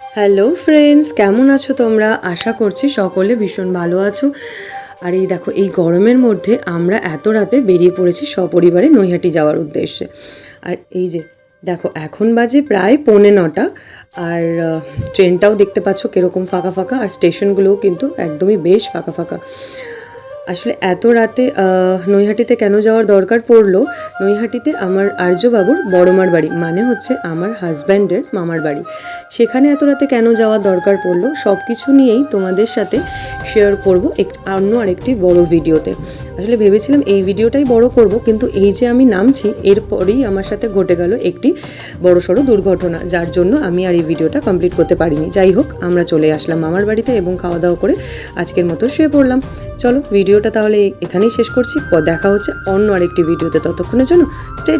Hello friends কেমন আছো তোমরা? আশা করছি সকলে ভীষণ ভালো আছো। আর এই দেখো, এই গরমের মধ্যে আমরা এত রাতে বেরিয়ে পড়েছি সপরিবারে নৈহাটি যাওয়ার উদ্দেশ্যে। আর এই যে, দেখো, এখন বাজে প্রায় পৌনে নটা। আর ট্রেনটাও দেখতে পাচ্ছ কীরকম ফাঁকা ফাঁকা। আর স্টেশনগুলোও কিন্তু একদমই বেশ ফাঁকা ফাঁকা। আসলে এত রাতে নৈহাটিতে কেন যাওয়ার দরকার পড়ল? নৈহাটিতে আমার আর্যবাবুর বড়মার বাড়ি মানে হচ্ছে আমার হাজব্যান্ডের মামার বাড়ি। সেখানে এত রাতে কেন যাওয়ার দরকার পড়ল? সব কিছু নিয়েই তোমাদের সাথে শেয়ার করব এক অন্য আরেকটি বড় ভিডিওতে। আসলে ভেবেছিলাম এই ভিডিওটাই বড় করব, কিন্তু এই যে আমি নামছি, এরপরেই আমার সাথে ঘটে গেল একটি বড়সড় দুর্ঘটনা, যার জন্য আমি আর এই ভিডিওটা কমপ্লিট করতে পারিনি। যাই হোক, আমরা চলে আসলাম মামার বাড়িতে এবং খাওয়া দাওয়া করে আজকের মতো শুয়ে পড়লাম। চলো, ভিডিওটা তাহলে এখানেই শেষ করছি। দেখা হচ্ছে অন্য আরেকটি ভিডিওতে। ততক্ষণের জন্য স্টে